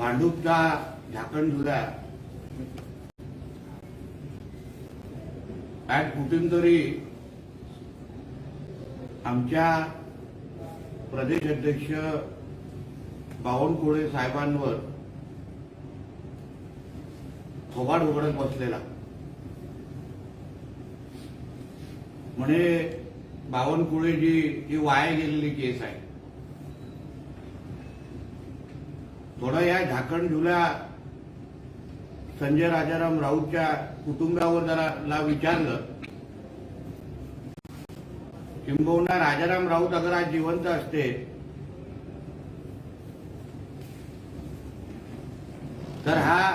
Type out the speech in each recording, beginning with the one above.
भांडूपचा झाकण झुला आज कुठून तरी आमच्या प्रदेश अध्यक्ष बावनकुळे साहेबांवर थोबाड उघडत बसलेला. म्हणे बावनकुळेजी ही वाया गेलेली केस आहे थोडं या झाकण झुल्या संजय राजाराम राऊतच्या कुटुंबावर जरा ला विचारलं. किंबहुना राजाराम राऊत अगर आज जिवंत असते तर हा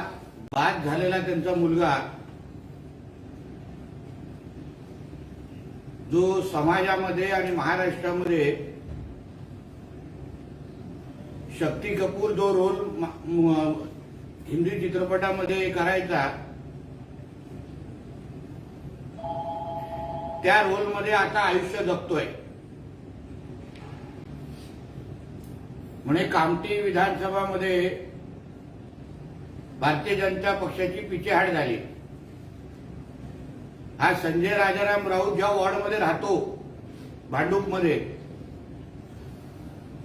बाद झालेला त्यांचा मुलगा जो समाजामध्ये आणि महाराष्ट्रामध्ये शक्ती कपूर जो रोल हिंदी चित्रपटामध्ये करायचा त्या रोलमध्ये आता आयुष्य जगतोय. म्हणे कामठी विधानसभामध्ये भारतीय जनता पक्षाची पिछेहाट झाली. हा संजय राजाराम राऊत ज्या वॉर्डमध्ये राहतो भांडूपमध्ये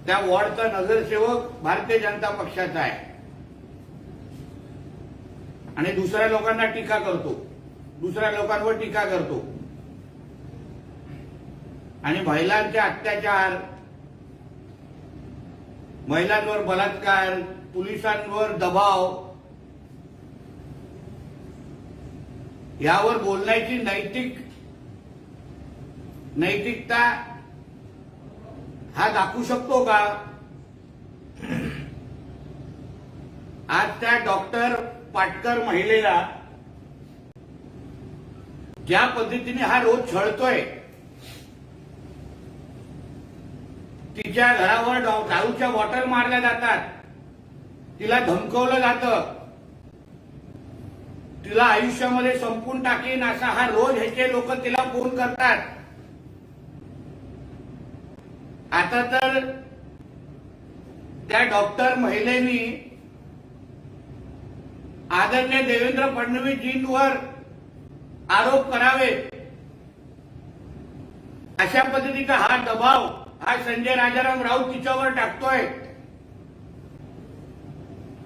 त्या वॉर्डचा नगरसेवक भारतीय जनता पक्षाचा आहे. आणि दुसऱ्या लोकांना टीका करतो. दुसऱ्या लोकांवर टीका करतो. आणि महिलांचे अत्याचार महिलांवर बलात्कार पोलिसांवर दबाव यावर बोलण्याची नैतिक नैतिकता हा दाखवू शकतो का? आज त्या डॉक्टर पाटकर महिलेला ज्या पद्धतीने हा रोज छळतोय तिच्या घरावर डॉ- दारूच्या बॉटल मारल्या जातात तिला धमकवलं जातं तिला आयुष्यामध्ये संपून टाकेन असा हा रोज ह्याचे लोक तिला फोन करतात. आता तर त्या डॉक्टर महिलेनी आदरणीय देवेंद्र फडणवीसजींवर आरोप करावे. अशा पद्धतीचा हा दबाव हा संजय राजाराम राऊत तिच्यावर टाकतोय.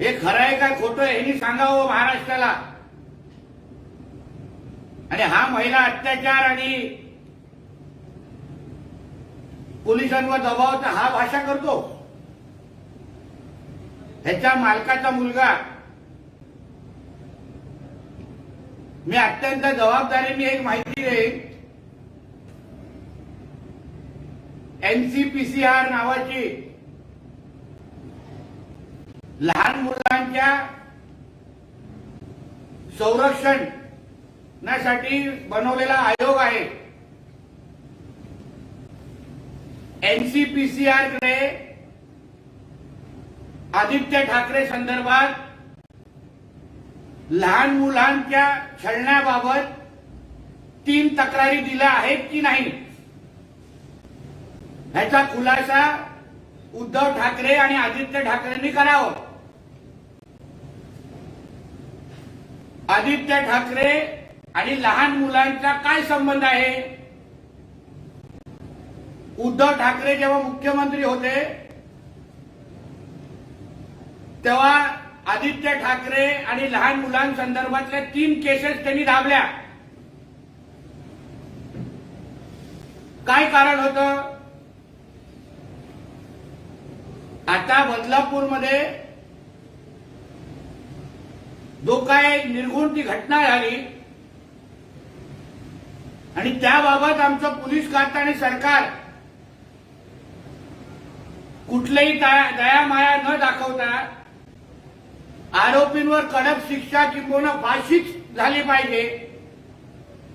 हे खरं आहे का खोटं आहे हे सांगावं महाराष्ट्राला. आणि हा महिला अत्याचार आणि पोलिसांवर दबावाचा हा भाषा करतो. ह्याच्या मालकाचा मुलगा. मी अत्यंत जबाबदारीने एक माहिती देईन. एनसीपीसीआर नावाची लहान मुलांच्या संरक्षणासाठी बनवलेला आयोग आहे. एनसीपीसीआरकडे आदित्य ठाकरे संदर्भात लहान मुलांच्या छळण्याबाबत तीन तक्रारी दिल्या आहेत की नाही? ह्याचा खुलासा उद्धव ठाकरे आणि आदित्य ठाकरेंनी करावं. आदित्य ठाकरे आणि लहान मुलांचा काय संबंध आहे? उद्धव ठाकरे जेव्हा मुख्यमंत्री होते तेव्हा आदित्य ठाकरे आणि लहान मुलांसंदर्भातल्या तीन केसेस त्यांनी दाबल्या. काय कारण होतं? आता बदलापूरमध्ये जो काय निर्गुण ती घटना झाली आणि त्याबाबत आमचं पोलीस खातं आणि सरकार कुठलंही दया माया न दाखवता आरोपींवर कडक शिक्षा किंबहुना फाशीच झाली पाहिजे.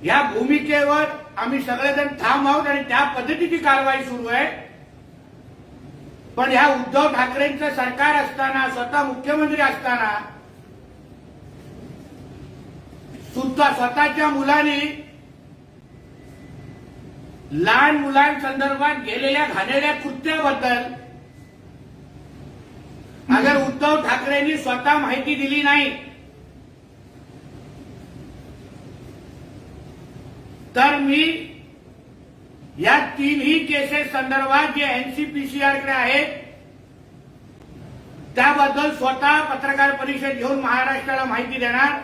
या भूमिकेवर आम्ही सगळेजण ठाम आहोत आणि त्या पद्धतीची कारवाई सुरू आहे. पण ह्या उद्धव ठाकरेंचं सरकार असताना स्वतः मुख्यमंत्री असताना सुद्धा स्वतःच्या मुलांनी लहान मुलांसंदर्भात गेलेल्या घाणेऱ्या कृत्याबद्दल अगर उद्धव ठाकरेंनी स्वतः माहिती दिली नाही तर मी या तीनही केसेस संदर्भात जे एनसीपीसीआरकडे आहेत त्याबद्दल स्वतः पत्रकार परिषद घेऊन महाराष्ट्राला माहिती देणार.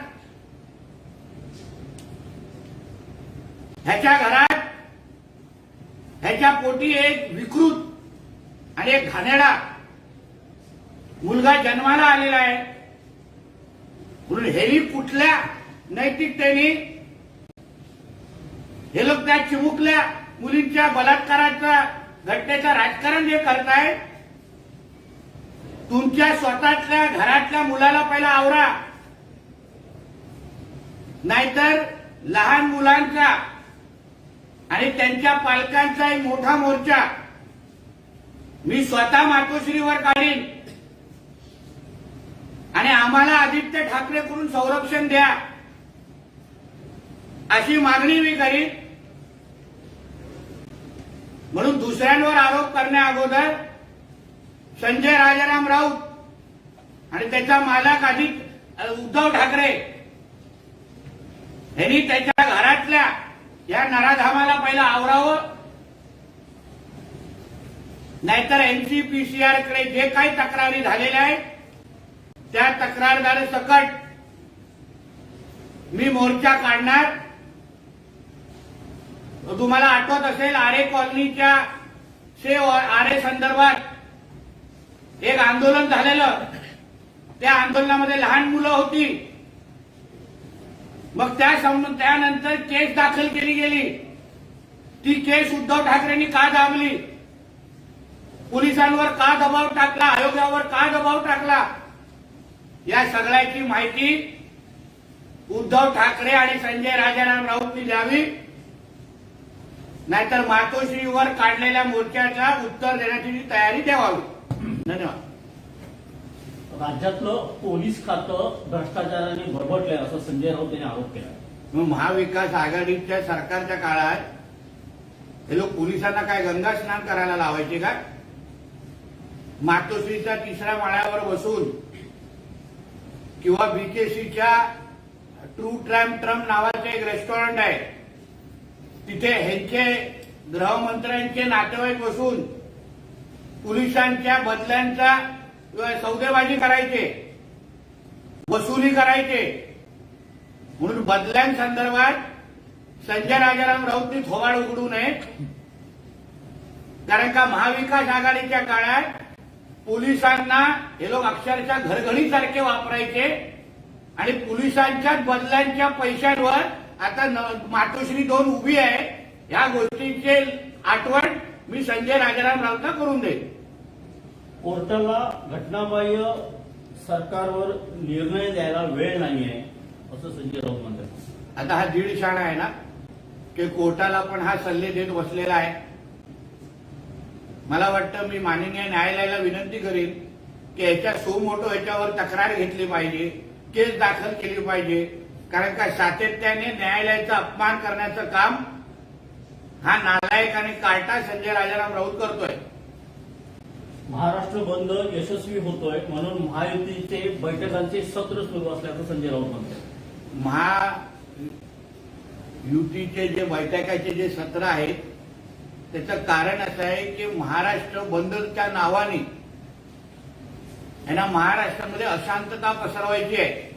ह्याच्या घरात ह्याच्या पोटी एक विकृत आणि एक घाणेडा मुलगा जन्माला आलेला आहे. म्हणून हेही कुठल्या नैतिकतेने हे लोक त्या चिमुकल्या मुलींच्या बलात्काराच्या घटनेचं राजकारण जे करतायत तुमच्या स्वतःच्या घरातल्या मुलाला पहिला आवरा. नाहीतर लहान मुलांचा आणि त्यांच्या पालकांचा एक मोठा मोर्चा. मी स्वतः मातोश्रीवर काढीन. आणि आम्हाला आदित्य ठाकरेकडून संरक्षण द्या. अशी मागणी मी करीन. म्हणून दुसऱ्यांवर आरोप करण्या अगोदर संजय राजाराम राऊत आणि त्याचा मालक अधिक उद्धव ठाकरे यांनी त्याच्या घरातल्या या नराधामाला पहिला आवरावं. नाहीतर एनसीपीसीआरकडे जे काही तक्रारी झालेल्या आहेत त्या तक्रारदार सकट मी मोर्चा काढणार. तुम्हाला आठवत असेल आरे कॉलनीच्या से आरे संदर्भात एक आंदोलन झालेलं. त्या आंदोलनामध्ये लहान मुलं होती. मग त्या त्यानंतर केस दाखल केली गेली. ती केस उद्धव ठाकरेंनी का दाबली? पोलिसांवर का दबाव टाकला? आयोगावर का दबाव टाकला? या सगळ्याची माहिती उद्धव ठाकरे आणि संजय राजाराम राऊतनी द्यावी. नाहीतर मातोश्रीवर काढलेल्या मोर्चाचा उत्तर देण्याची तयारी ठेवावी. धन्यवाद. राज्यातलं पोलीस खातं भ्रष्टाचाराने भरभटलंय असं संजय राऊत यांनी आरोप केला. महाविकास आघाडीच्या सरकारच्या काळात हे लोक पोलिसांना काय गंगा स्नान करायला लावायचे का? मातोश्रीच्या तिसऱ्या माळ्यावर बसून किंवा बीकेसीच्या ट्रू ट्रॅम ट्रम नावाचं एक रेस्टॉरंट आहे. तिथे ह्यांचे गृहमंत्र्यांचे नातेवाईक बसून पोलिसांच्या बदल्यांचा सौदेबाजी करायचे वसुली करायचे. म्हणून बदल्यांसंदर्भात संजय राजाराम राऊतनी थोबाड उघडू नये कारण का महाविकास आघाडीच्या काळात पोलिसांना हे लोक अक्षरशः घरघडीसारखे वापरायचे आणि पोलिसांच्याच बदल्यांच्या पैशांवर आता मातोश्री दोन उभी आहे या गोष्टीचे आठवण मी संजय राजाराम राऊतला करून देईन. कोर्टाला घटनाबाह्य सरकारवर निर्णय द्यायला वेळ नाहीये असं संजय राऊत म्हणतात. आता हा दीड शाळा आहे ना की कोर्टाला पण हा सल्ले देत बसलेला आहे. मला वाटतं मी माननीय न्यायालयाला विनंती करीन की याच्या सो मोठो याच्यावर तक्रार घेतली पाहिजे केस दाखल केली पाहिजे. कारण का सातत्याने न्यायालयाचा अपमान करण्याचं काम हा नालायक आणि कार्टा संजय राजाराम राऊत करतोय. महाराष्ट्र बंद यशस्वी होतोय म्हणून महायुतीचे बैठकांचे सत्र सुरू असल्याचं संजय राऊत म्हणतात. महा युतीचे जे बैठकाचे जे सत्र आहेत त्याचं कारण असं आहे की महाराष्ट्र बंदच्या नावाने यांना महाराष्ट्रामध्ये अशांतता पसरवायची आहे.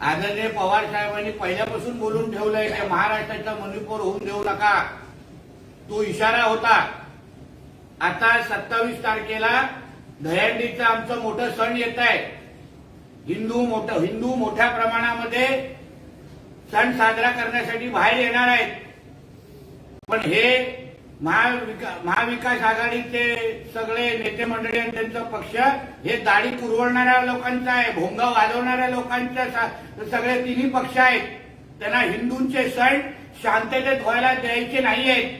आदरणीय पवार साहेबांनी पहिल्यापासून बोलून ठेवलंय की महाराष्ट्राचा मणिपूर होऊन देऊ नका. तो इशारा होता. आता सत्तावीस तारखेला दहंडीचं आमचं मोठं सण येत आहे. हिंदू मोठं हिंदू मोठ्या प्रमाणामध्ये सण साजरा करण्यासाठी बाहेर येणार आहेत. पण हे महाविका महाविकास आघाडीचे सगळे नेते मंडळी आणि त्यांचा पक्ष हे दाढी पुरवणाऱ्या लोकांचा आहे भोंगा वाजवणाऱ्या लोकांच्या सगळे तिन्ही पक्ष आहेत. त्यांना हिंदूंचे सण शांततेत व्हायला द्यायचे नाहीयेत.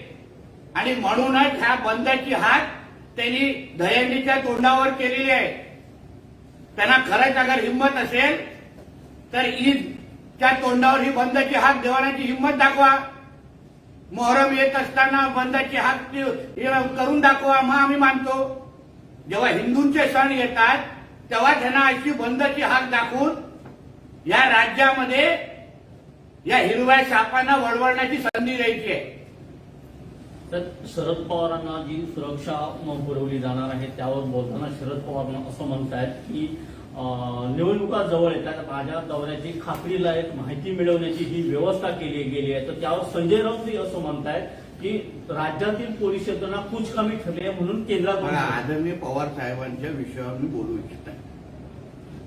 आणि म्हणूनच ह्या बंदची हात त्यांनी दहंडीच्या तोंडावर केलेली आहे. त्यांना खरंच अगर हिंमत असेल तर ईदच्या तोंडावर ही बंदची हात देवानाची हिंमत दाखवा. मोहरम येत असताना बंदाची हात करून दाखवा मग आम्ही मानतो. जेव्हा हिंदूंचे सण येतात तेव्हा त्यांना अशी बंदची हाक दाखवून या राज्यामध्ये या हिरव्या सापांना वळवळण्याची संधी द्यायची आहे. तर शरद पवारांना जी सुरक्षा पुरवली जाणार आहे त्यावर बोलताना शरद पवार असं म्हणतायत की निवडणुका जवळ येतात. माझ्या दौऱ्याची खात्रीला एक माहिती मिळवण्याची ही व्यवस्था केली गेली आहे. तर त्यावर संजय राऊत असं म्हणतायत की राज्यातील पोलीस यंत्रणा कुचकामी ठरली आहे म्हणून केंद्रात आदरणीय पवार साहेबांच्या विषयावर मी बोलू इच्छित आहे.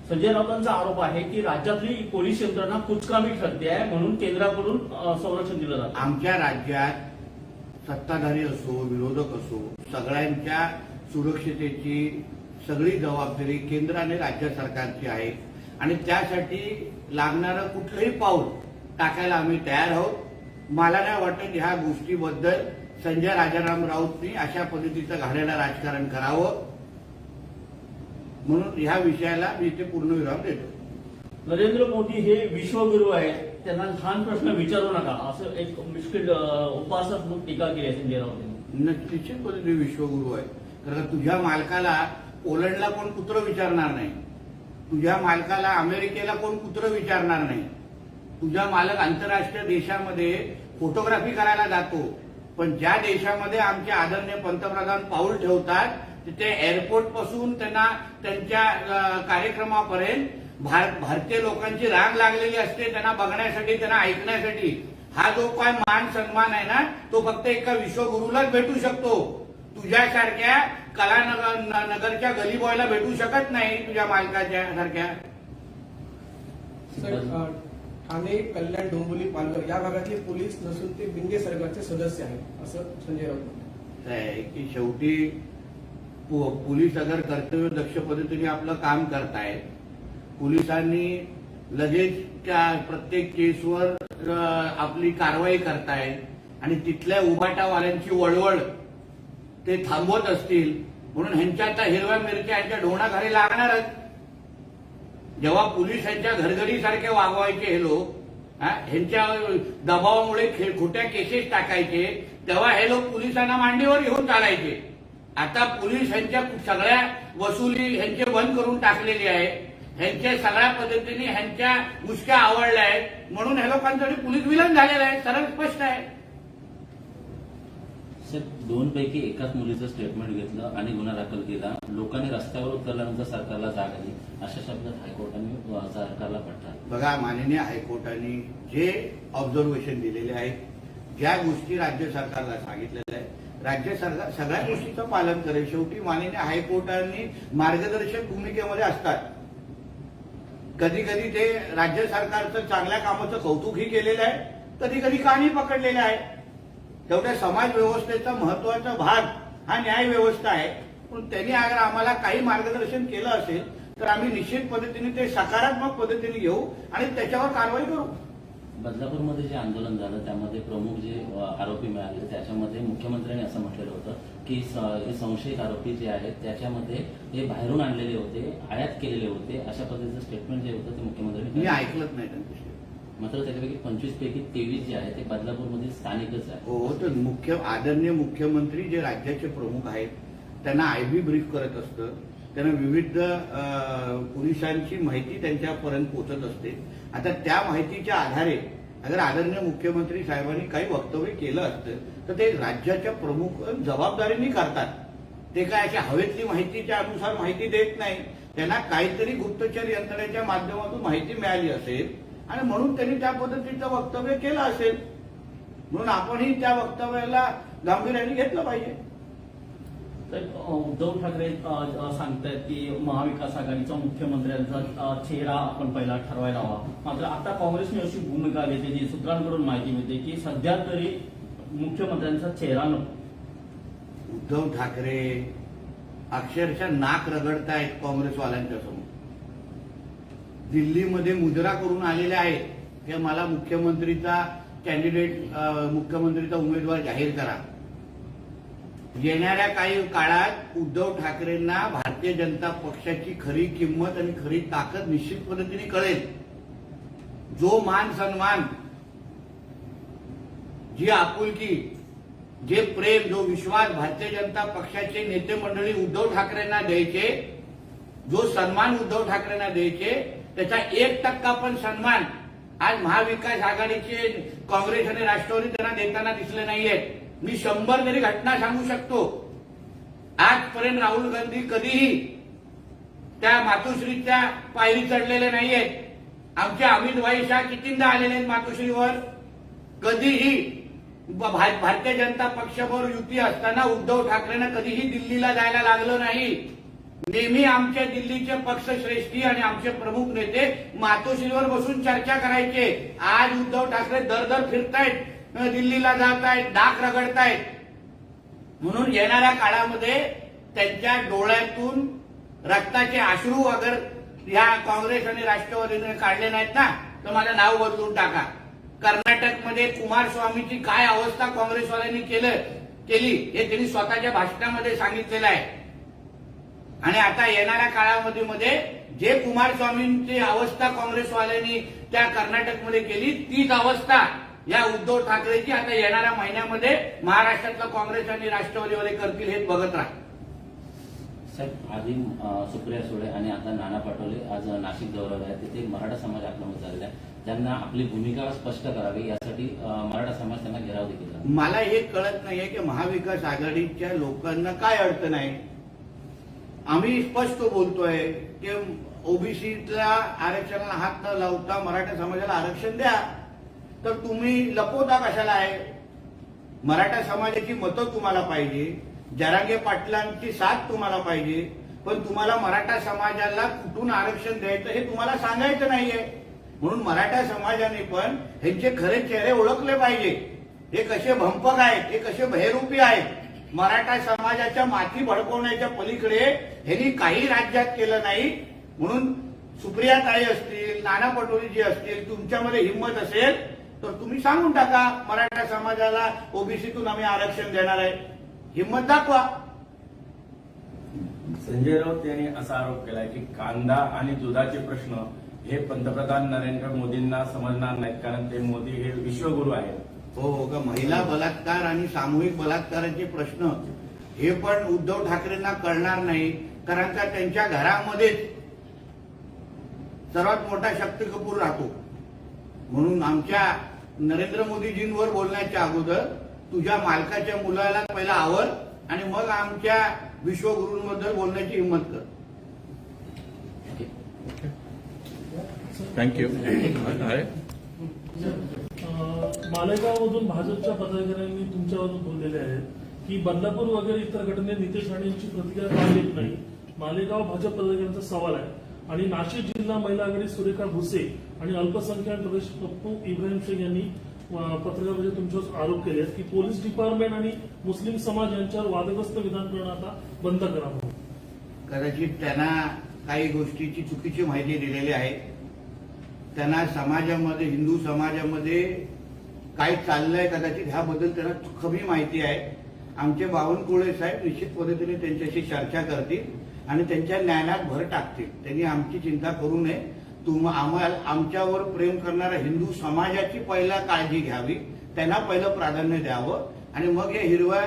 संजय राऊतांचा आरोप आहे की राज्यातली पोलीस यंत्रणा कुचकामी ठरते आहे म्हणून केंद्राकडून संरक्षण दिलं जातं. आमच्या राज्यात सत्ताधारी असो विरोधक असो सगळ्यांच्या सुरक्षितेची सगळी जबाबदारी केंद्र आणि राज्य सरकारची आहे. आणि त्यासाठी लागणारं कुठलंही पाऊल टाकायला आम्ही तयार आहोत. मला नाही वाटत ह्या गोष्टीबद्दल संजय राजाराम राऊतनी अशा पद्धतीचं घाणेरडं राजकारण करावं. म्हणून ह्या विषयाला मी इथे पूर्णविराम देतो. नरेंद्र मोदी हे विश्वगुरू आहेत. त्यांना लहान प्रश्न विचारू नका. असं एक मुश्किल अं, उपासक टीका केली संजय राऊत यांनी निश्चित पद्धती विश्वगुरू आहे कारण तुझ्या मालकाला पोलंडला कोण कुत्र विचारणार नाही. तुझ्या मालकाला अमेरिकेला कोण कुत्र विचारणार नाही. तुझा मालक आंतरराष्ट्रीय देशामध्ये फोटोग्राफी करायला जातो. पण ज्या देशामध्ये आमचे आदरणीय पंतप्रधान पाऊल ठेवतात तिथे एअरपोर्टपासून त्यांना त्यांच्या कार्यक्रमापर्यंत भार- भारतीय लोकांची राग लागलेली असते त्यांना बघण्यासाठी त्यांना ऐकण्यासाठी. हा जो काय मान सन्मान आहे ना तो फक्त एका विश्वगुरूलाच भेटू शकतो. तुझ्यासारख्या कलानगर नगरच्या गलीबॉयला भेटू शकत नाही तुझ्या मालकाच्या सारख्या. ठाणे कल्याण डोंबिवली पालघर या भागातले पोलीस नसून ते बिंगे सरकारचे सदस्य आहेत असं संजय राऊत म्हणतात. आहे की शेवटी पोलीस अगर कर्तव्य दक्ष पद्धतीने आपलं काम करतायत पोलिसांनी लगेच त्या प्रत्येक केसवर आपली कारवाई करतायत आणि तिथल्या उभाटावाल्यांची वळवळ ते थांबवत असतील म्हणून ह्यांच्या आता हिरव्या मिरच्या ह्यांच्या ढोणाखाली लागणारच. जेव्हा पोलीस यांच्या घरघडीसारखे वागवायचे हे लोक ह्यांच्या दबावामुळे खोट्या केसेस टाकायचे तेव्हा हे लोक पोलिसांना मांडीवर घेऊन चालायचे. आता पोलीस ह्यांच्या सगळ्या वसुली ह्यांचे बंद करून टाकलेली आहे ह्यांच्या सगळ्या पद्धतीने ह्यांच्या मुश्क्या आवडल्या आहेत. म्हणून ह्या लोकांसाठी पोलीस विलन झालेला आहे. सरळ स्पष्ट आहे. साहेब दोन पैकी एकाच मुलीचं स्टेटमेंट घेतलं आणि गुन्हा दाखल केला. लोकांनी रस्त्यावर उतरल्यानंतर सरकारला जाग आली. अशा शब्दात हायकोर्टाने सरकारला पटला बघा माननीय हायकोर्टाने जे ऑब्झर्वेशन दिलेले आहेत ज्या गोष्टी राज्य सरकारला सांगितलेल्या आहेत राज्य सरकार सगळ्या गोष्टीचं पालन करेल. शेवटी माननीय हायकोर्टाने मार्गदर्शक भूमिकेमध्ये असतात. कधी कधी ते राज्य सरकारचं चांगल्या कामाचं कौतुकही केलेलं आहे कधी कधी कानी पकडलेलं आहे. तेवढ्या समाज व्यवस्थेचा महत्त्वाचा भाग हा न्याय व्यवस्था आहे. पण त्यांनी अगर आम्हाला काही मार्गदर्शन केलं असेल तर आम्ही निश्चित पद्धतीने ते सकारात्मक पद्धतीने घेऊ आणि त्याच्यावर कारवाई करू. बदलापूरमध्ये जे आंदोलन झालं त्यामध्ये प्रमुख जे आरोपी मिळाले त्याच्यामध्ये मुख्यमंत्र्यांनी असं म्हटलेलं होतं की हे संशयित आरोपी जे आहेत त्याच्यामध्ये हे बाहेरून आणलेले होते आयात केलेले होते अशा पद्धतीचं स्टेटमेंट जे होतं ते मुख्यमंत्र्यांनी. ऐकलंच नाही त्यांच्याशी. मात्र त्याच्यापैकी पंचवीस पैकी तेवीस जे आहे ते बदलापूरमधील स्थानिकच आहे. हो तर मुख्य आदरणीय मुख्यमंत्री जे राज्याचे प्रमुख आहेत त्यांना आयबी ब्रीफ करत असतं. त्यांना विविध अं, पोलिसांची माहिती त्यांच्यापर्यंत पोहोचत असते. आता त्या माहितीच्या आधारे अगर आदरणीय मुख्यमंत्री साहेबांनी काही वक्तव्य केलं असतं तर ते राज्याच्या प्रमुख जबाबदारीने करतात. ते काय अशा हवेतली माहितीच्या अनुसार माहिती देत नाही? त्यांना काहीतरी गुप्तचर यंत्रणेच्या माध्यमातून माहिती मिळाली असेल आणि म्हणून त्यांनी त्या पद्धतीचं वक्तव्य केलं असेल म्हणून आपणही त्या वक्तव्याला गांभीर्याने घेतलं पाहिजे. उद्धव ठाकरे सांगतायत की महाविकास आघाडीचा मुख्यमंत्र्यांचा चेहरा आपण पहिला ठरवायला हवा. मात्र आता काँग्रेसने अशी भूमिका घेतली जी सूत्रांकडून माहिती मिळते की सध्या तरी मुख्यमंत्र्यांचा चेहरा नको. उद्धव ठाकरे अक्षरशः नाक रगडतायत काँग्रेसवाल्यांच्या समोर. दिल्लीमध्ये मुजरा करून आलेले आहेत की मला मुख्यमंत्रीचा कॅन्डिडेट मुख्यमंत्रीचा उमेदवार जाहीर करा. येणाऱ्या काही काळात उद्धव ठाकरेंना भारतीय जनता पक्षाची खरी किंमत आणि खरी ताकद निश्चित पद्धतीने कळेल. जो मान सन्मान जी आपुलकी जे प्रेम जो विश्वास भारतीय जनता पक्षाचे नेते मंडळी उद्धव ठाकरेंना द्यायचे जो सन्मान उद्धव ठाकरेंना द्यायचे त्याचा एक टक्का पण सन्मान आज महाविकास आघाडीचे काँग्रेस आणि राष्ट्रवादी त्यांना देताना दिसले नाहीयेत मी शंभर तरी घटना सांगू शकतो आजपर्यंत राहुल गांधी कधीही त्या मातोश्रीच्या पायरी चढलेले नाहीयेत आमच्या अमित भाई शाह कितींदा आलेले आहेत मातोश्रीवर? कधीही भारतीय जनता पक्षावर युती असताना उद्धव ठाकरेंना कधीही दिल्लीला जायला लागलं नाही. नेहमी आमच्या दिल्लीचे पक्षश्रेष्ठी आणि आमचे प्रमुख नेते मातोश्रीवर बसून चर्चा करायचे. आज उद्धव ठाकरे दर दर फिरतायत दिल्लीला जात आहेत डाक रगडतायत. म्हणून येणाऱ्या काळामध्ये त्यांच्या डोळ्यातून रक्ताचे अश्रू अगर ह्या काँग्रेस आणि राष्ट्रवादीने काढले नाहीत ना तर माझं नाव बदलून टाका. कर्नाटकमध्ये कुमारस्वामीची काय अवस्था काँग्रेसवाल्यांनी केलं केली हे त्यांनी स्वतःच्या भाषणामध्ये सांगितलेलं आहे. आणि आता येणाऱ्या काळामध्ये मध्ये जे कुमारस्वामींची अवस्था काँग्रेसवाल्यांनी त्या कर्नाटकमध्ये केली तीच अवस्था या उद्धव ठाकरेची आता येणाऱ्या महिन्यामध्ये महाराष्ट्रातलं काँग्रेस आणि राष्ट्रवादीवाले करतील हे बघत राहा. साहेब आधी सुप्रिया सुळे आणि आता नाना पटोले आज नाशिक दौऱ्यावर आहे तिथे मराठा समाज आक्रमक झालेला आहे. त्यांना आपली भूमिका स्पष्ट करावी यासाठी मराठा समाज त्यांना घेराव देखील. मला हे कळत नाहीये की महाविकास आघाडीच्या लोकांना काय अडचण आहे. आम्ही स्पष्ट बोलतोय की ओबीसीला आरक्षणाला हात न लावता मराठा समाजाला आरक्षण द्या. तर तुम्ही लपवता कशाला आहे? मराठा समाजाची मतं तुम्हाला पाहिजे जरांगे पाटलांची साथ तुम्हाला पाहिजे पण तुम्हाला मराठा समाजाला कुठून आरक्षण द्यायचं हे तुम्हाला सांगायचं नाहीये. म्हणून मराठा समाजाने पण ह्यांचे खरे चेहरे ओळखले पाहिजे. हे कसे भंपक आहेत हे कसे भयरूपी आहेत? मराठा समाजाच्या माथी भडकवण्याच्या पलीकडे ह्यांनी काही राज्यात केलं नाही. म्हणून सुप्रिया ताई असतील नाना पटोलेजी असतील तुमच्यामध्ये हिंमत असेल तर तुम्ही सांगून टाका मराठा समाजाला ओबीसीतून आम्ही आरक्षण देणार आहे. हिंमत दाखवा. संजय राऊत यांनी असा आरोप केलाय की कांदा आणि दुधाचे प्रश्न हे पंतप्रधान नरेंद्र मोदींना समजणार नाहीत कारण ते मोदी हे विश्वगुरू आहेत. हो हो का महिला बलात्कार आणि सामूहिक बलात्काराचे प्रश्न हे पण उद्धव ठाकरेंना कळणार नाही कारण का त्यांच्या घरामध्येच सर्वात मोठा शक्ती कपूर राहतो. म्हणून आमच्या नरेंद्र मोदीजींवर बोलण्याच्या अगोदर तुझ्या मालकाच्या मुलाला पहिला आवर आणि मग आमच्या विश्वगुरूंबद्दल बोलण्याची हिंमत कर. थँक्यू अं, मालेगावमधून भाजपच्या पदाधिकाऱ्यांनी तुमच्यावरून बोललेले आहेत की बदलापूर वगैरे इतर घटनेत नितेश राणेंची प्रतिक्रिया का येत नाही? मालेगाव भाजप पदाधिकाऱ्यांचा सवाल आहे. आणि नाशिक जिल्हा महिला आघाडी सुरेखा भुसे आणि अल्पसंख्याक प्रदेश पप्पू इब्राहिम शेख यांनी अं, तुमच्यावर आरोप केले आहेत की पोलीस डिपार्टमेंट आणि मुस्लिम समाज यांच्यावर वादग्रस्त विधान करणं आता बंद करावं कदाचित त्यांना काही गोष्टीची चुकीची माहिती दिलेली आहे. त्यांना समाजामध्ये हिंदू समाजामध्ये काय चाललंय कदाचित ह्याबद्दल त्यांना कमी माहिती आहे. आमचे बावनकुळे साहेब निश्चित पद्धतीने त्यांच्याशी चर्चा करतील आणि त्यांच्या ज्ञानात भर टाकतील. त्यांनी आमची चिंता करू नये. तुम आम्हाला आमच्यावर प्रेम करणाऱ्या हिंदू समाजाची पहिला काळजी घ्यावी. त्यांना पहिलं प्राधान्य द्यावं. आणि मग हे हिरव्या